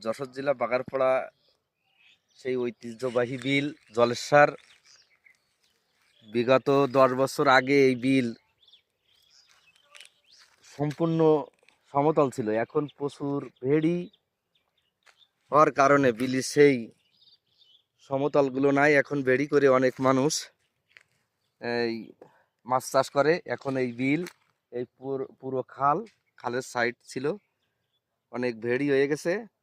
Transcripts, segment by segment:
যশোর জেলা বাগারপাড়া, সেই ঐতিহ্যবাহী বিল, জলেশ্বর। বিগত দশ বছর আগে এই বিল সম্পূর্ণ সমতল ছিল। এখন প্রচুর ভেড়ি হওয়ার কারণে বিলি সেই সমতলগুলো নাই। এখন ভেড়ি করে অনেক মানুষ এই মাছ চাষ করে। এখন এই বিল, এই পুর- খাল, খালের সাইড ছিল। অনেক ভেড়ি হয়ে গেছে।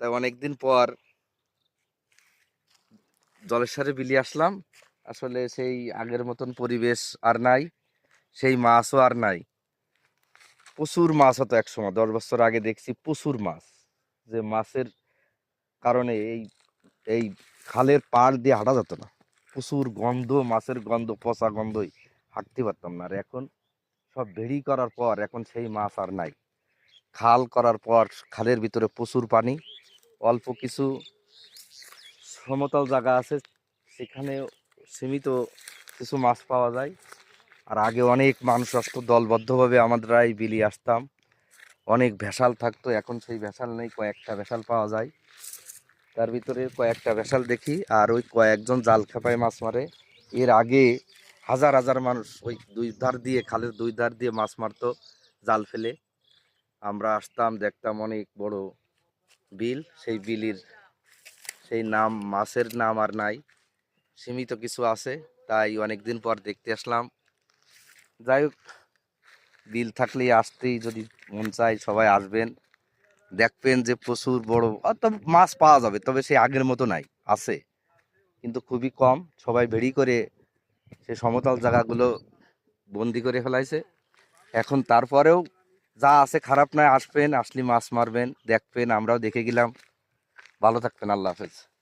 তাই অনেকদিন পর জলেশ্বরে বিলি আসলাম। আসলে সেই আগের মতন পরিবেশ আর নাই, সেই মাছও আর নাই। প্রচুর মাছ হতো একসময়, দশ বছর আগে দেখছি প্রচুর মাছ। যে মাছের কারণে এই এই খালের পাড় দিয়ে হাঁটা যেত না। প্রচুর গন্ধ, মাছের গন্ধ, পচা গন্ধই হাঁটতে পারতাম না। আর এখন সব ভেড়ি করার পর এখন সেই মাছ আর নাই। খাল করার পর খালের ভিতরে প্রচুর পানি। অল্প কিছু সমতল জায়গা আছে, সেখানে সীমিত কিছু মাছ পাওয়া যায়। আর আগে অনেক মানুষ আসতো, দলবদ্ধভাবে আমরা এই বিলি আসতাম। অনেক ভেসাল থাকতো, এখন সেই ভেসাল নেই, কয়েকটা ভেসাল পাওয়া যায়। তার ভিতরে কয়েকটা ভেসাল দেখি, আর ওই কয়েকজন জাল খেপায় মাছ মারে। এর আগে হাজার হাজার মানুষ ওই দুই ধার দিয়ে, খালের দুই ধার দিয়ে মাছ মারতো, জাল ফেলে। আমরা আসতাম, দেখতাম অনেক বড় বিল, সেই বিলির, সেই নাম মাছের নাম আর নাই, সীমিত কিছু আছে, তাই অনেক দিন পর দেখতে আসলাম। যাই হোক, বিল থাকলেই আসতেই যদি মন চায় সবাই আসবেন। দেখবেন যে প্রচুর বড় অত মাছ পাওয়া যাবে, তবে সেই আগের মতো নাই, আছে। কিন্তু খুবই কম, সবাই বেড়ি করে সে সমতল জায়গাগুলো বন্দি করে ফেলাইছে। এখন তারপরেও যা আছে খারাপ নয়, আসবেন, আসলে মাছ মারবেন, দেখবেন, আমরাও দেখে গেলাম। ভালো থাকবেন, আল্লাহ হাফেজ।